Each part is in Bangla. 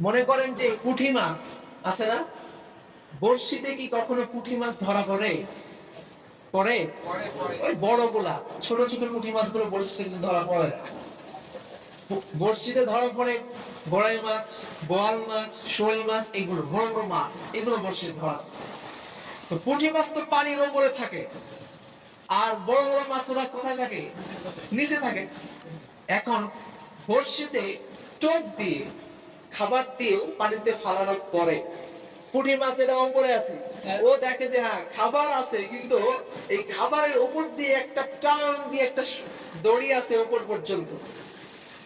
মনে করেন যে পুঁটি মাছ আছে না? বড়শিতে কি কখনো পুঁটি মাছ ধরা পড়ে? পড়ে? ওই বড়গুলা ছোট ছোট পুঁটি মাছগুলো বড়শিতে কিন্তু ধরা পড়ে না। বড়শিতে ধরা পড়ে গড়াই মাছ বোয়াল মাছ শোল মাছ এগুলো বড় বড় মাছ এগুলো বড়শিতে ধরা তো পুঁটি মাছ তো পানির উপরে থাকে আর বড় বড় মাছ ওরা কোথায় থাকে? নিচে থাকে। এখন বড়শিতে টোপ দিয়ে খাবার তেল পানিতে ফালানোর পরে পুঁটি মাছ এটা উপরে আছে। ও দেখে যে হ্যাঁ খাবার আছে, কিন্তু এই খাবারের উপর দিয়ে একটা টান দিয়ে একটা দড়ি আছে উপর পর্যন্ত।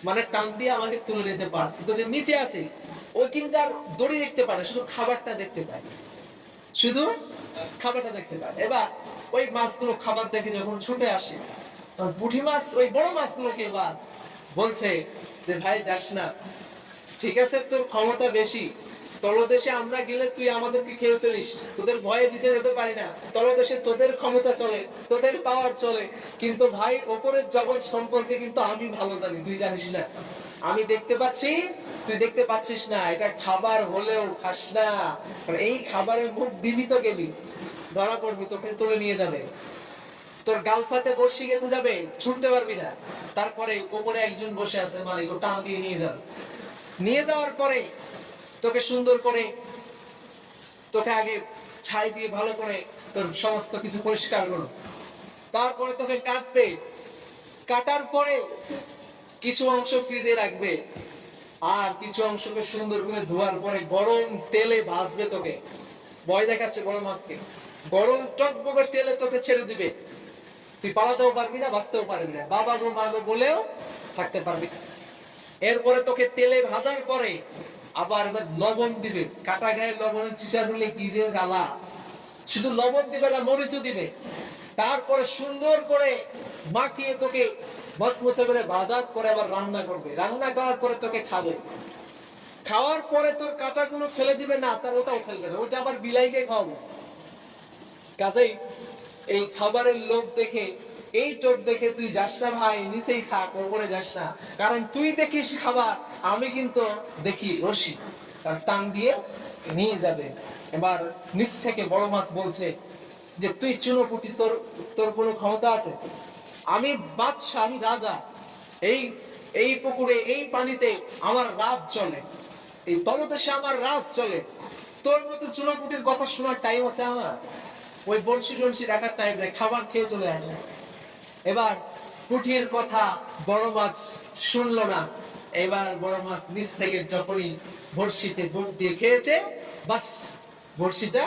মানে টান দিয়ে আমাকে তুলে নিতে পারে। কিন্তু যে নিচে আছে, ও কিন্তু আর দড়ি দেখতে পারে শুধু খাবারটা দেখতে পায়। শুধু খাবারটা দেখতে পায়। এবার ওই মাছগুলো খাবার দেখে যখন ছুটে আসে, তখন পুঁটি মাছ, ওই বড় মাছগুলোকে এবার বলছে যে, ভাই, যাস না। ঠিক আছে, তোর ক্ষমতা বেশি। তলদেশে আমরা গেলে তুই আমাদেরকে খেয়ে ফেলিস। তোদের ভয়ে নিচে যেতে পারি না। তলদেশে তোদের ক্ষমতা চলে, তোদের পাওয়ার চলে। কিন্তু ভাই, ওপরের জগৎ সম্পর্কে কিন্তু আমি ভালো জানি, তুই জানিস না। আমি দেখতে পাচ্ছি, তুই দেখতে পাচ্ছিস না। এটা খাবার হলেও খাস না। এই খাবারের মুখ দিবি তো গেলি। ধরা পড়বি, তোকে তুলে নিয়ে যাবে। তোর গালফাতে বসে গেতে যাবে, ছুটতে পারবি না। তারপরে ওপরে একজন বসে আছে, মালিক, ও টান দিয়ে নিয়ে যাবে। নিয়ে যাওয়ার পরে তোকে সুন্দর করে তোকে আগে ছাই দিয়ে ভালো করে তোর সমস্ত কিছু পরিষ্কার করো তারপরে তোকে কাটবে। কাটার পরে কিছু অংশ ফ্রিজে রাখবে। আর কিছু অংশকে সুন্দর করে ধোয়ার পরে গরম তেলে ভাজবে তোকে। ভয় দেখাচ্ছে বড় মাছকে গরম টকবকে তেলে তোকে ছেড়ে দিবে। তুই পালাতেও পারবি না বাঁচতেও পারবি না। বাবা গো, মা বলেও থাকতে পারবি না। এরপরে তোকে তেলে ভাজার পরে আবার লবণ দিবে। কাটা গায়ে লবণের চিটা দিলে কি যে জ্বালা। শুধু লবণ দিবে না, মরিচও দিবে। তারপরে সুন্দর করে মাখিয়ে তোকে মসমসে করে বাজার করে আবার রান্না করবে। রান্না করার পরে তোকে খাবে। খাওয়ার পরে তোর কাটাগুলো ফেলে দিবে না, তার ওটাও ফেলবে না। ওটা আবার বিলাইকে খাওয়াবো। কাজেই এই খাবারের লোভ দেখে এই টোপ দেখে তুই যাস না ভাই, নিচেই থাক, ওপরে যাস না। কারণ তুই দেখিস খাবার, আমি কিন্তু দেখি রশি। তার টান দিয়ে নিয়ে যাবে। এবার নিচ থেকে বড় মাছ বলছে যে, তুই চুনোপুটি, তোর তোর কোনো ক্ষমতা আছে? আমি বাদশাহ, আমি রাজা। এই এই পুকুরে, এই পানিতে আমার রাজ চলে। এই তলদেশে আমার রাজ চলে। তোর মতো চুনোপুটির কথা শোনার টাইম আছে আমার? ওই বনশি টনসি রাখার টাইম খাবার খেয়ে চলে আসে। এবার পুঠির কথা বড় মাছ শুনল না। এবার বড় মাছ নিচ থেকে যখনই বড়শিতে বুট দিয়ে খেয়েছে, বাস বড়শিটা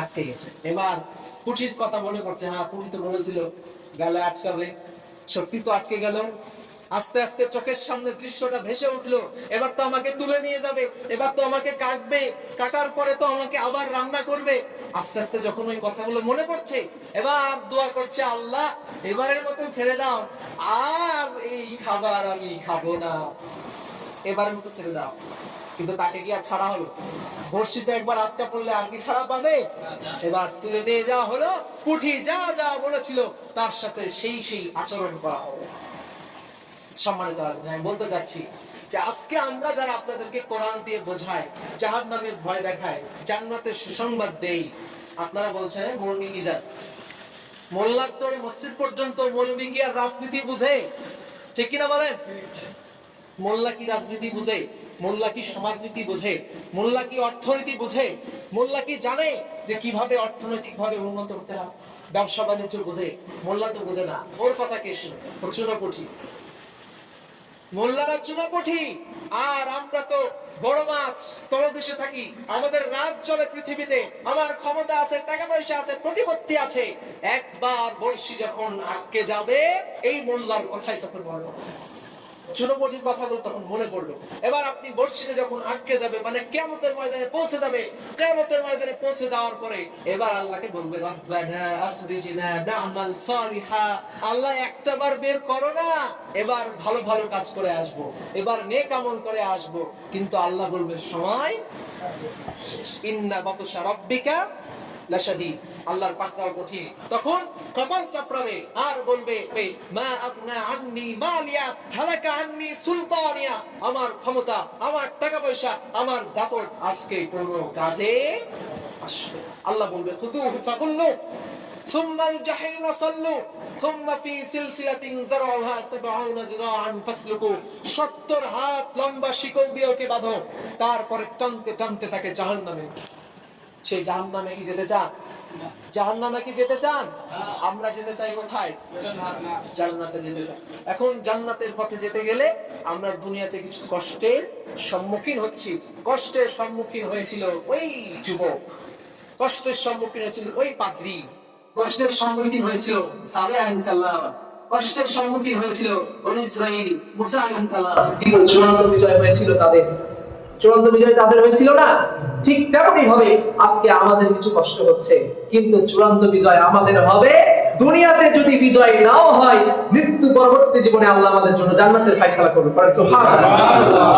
আটকে গেছে। এবার পুঠির কথা মনে করছে হ্যাঁ পুঠি তো বলেছিল, গালে আটকাবে। সত্যি তো আটকে গেল। আস্তে আস্তে চোখের সামনে দৃশ্যটা ভেসে উঠল। এবার তো আমাকে তুলে নিয়ে যাবে, এবার তো আমাকে কাটবে, কাটার পরে তো আমাকে আবার রান্না করবে। আস্তে আস্তে যখন ওই কথাগুলো মনে পড়ছে, এবার দোয়া করছে আল্লাহ, এবারের মতো ছেড়ে দাও। আর এই খাবার আমি খাব না। এবারের মতো ছেড়ে দাও। কিন্তু তাকে কি আর ছাড়া হলো? বর্ষিতে একবার আটকা পড়লে আর কি ছাড়া পাবে? এবার তুলে নিয়ে যাওয়া হলো, পুঠি যা যা বলেছিল, তার সাথে সেই সেই আচরণ করা হলো। সম্মানিত আমি বলতে যাচ্ছি যে আজকে আমরা যারা আপনাদেরকে কোরআন দিয়ে বোঝায় জাহাজ নামের ভয় দেখায়, জান্নাতের সুসংবাদ দেই, আপনারা বলছেন মৌলমিঙ্গি যান মোল্লার তোর মসজিদ পর্যন্ত মৌলমিঙ্গি আর রাজনীতি বুঝে? ঠিক কিনা বলেন? মোল্লা কি রাজনীতি বুঝে? মোল্লা কি সমাজনীতি বুঝে? মোল্লা কি অর্থনীতি বুঝে? মোল্লা কি জানে যে কীভাবে অর্থনৈতিক ভাবে উন্নত হতে হয়? ব্যবসা বাণিজ্য বুঝে? মোল্লা তো বুঝে না। ওর কথা কে শুনে? ওর চুনোপুঠি মোল্লারা চুনোপুঠি আর আমরা তো বড় মাছ। তলদেশে থাকি। আমাদের রাত চলে পৃথিবীতে। আমার ক্ষমতা আছে, টাকা পয়সা আছে, প্রতিপত্তি আছে। একবার বর্ষি যখন আটকে যাবে, এই মোল্লার কথাই তখন বড় চুনোপটির কথাগুলো তখন মনে পড়বে এবার আপনি বর্ষিতে যখন আটকে যাবে মানে কেমতের ময়দানে পৌঁছে যাবে কেমতের ময়দানে পৌঁছে যাওয়ার পরে এবার আল্লাহকে বলবে আল্লাহ একটা বার বের করো না, এবার ভালো ভালো কাজ করে আসব, এবার নে আমল করে আসব। কিন্তু আল্লাহ বলবে, সময় ইন্না বাতাসা রাব্বিকা আল্লাহর পাকড়াও কঠিন। তখন কপাল চাপড়াবে, আর বলবে মা আপনা মালিয়া, হালাকা সুলতানিয়া। আমার ক্ষমতা, আমার টাকা পয়সা আমার দাপট আজকে কোন কাজে আল্লাহ বলবে, খুদু ফাকুল্লু সুম্মাল থুম্মা ফি সিলসিলাতিন 70 দিরাআন ফাসলুকু। 70 হাত লম্বা শিকল দিয়ে ওকে বাঁধো। তারপরে টানতে টানতে তাকে জাহান্নামে সেই জাহান্নামে কি যেতে চান? জাহান্নামে কি যেতে চান? আমরা যেতে চাই কোথায়? জান্নাতে যেতে চাই। এখন জান্নাতের পথে যেতে গেলে আমরা দুনিয়াতে কিছু কষ্টের সম্মুখীন হচ্ছি। কষ্টের সম্মুখীন হয়েছিল ওই যুবক। কষ্টের সম্মুখীন হয়েছিল ওই পাদ্রী। কষ্টের সম্মুখীন হয়েছিল সালে সালাম। কষ্টের সম্মুখীন হয়েছিল বনি ইসরাইল মুসা আলাইহিস চূড়ান্ত বিজয় হয়েছিল তাদের। চূড়ান্ত বিজয় তাদের হয়েছিল না। ঠিক তেমনই হবে, আজকে আমাদের কিছু কষ্ট হচ্ছে, কিন্তু চূড়ান্ত বিজয় আমাদের হবে। দুনিয়াতে যদি বিজয় নাও হয়, মৃত্যু পরবর্তী জীবনে আল্লাহ আমাদের জন্য জান্নাতের ফাইসালা করবে।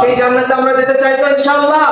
সেই জান্নাতে আমরা যেতে চাই তো ইনশাআল্লাহ।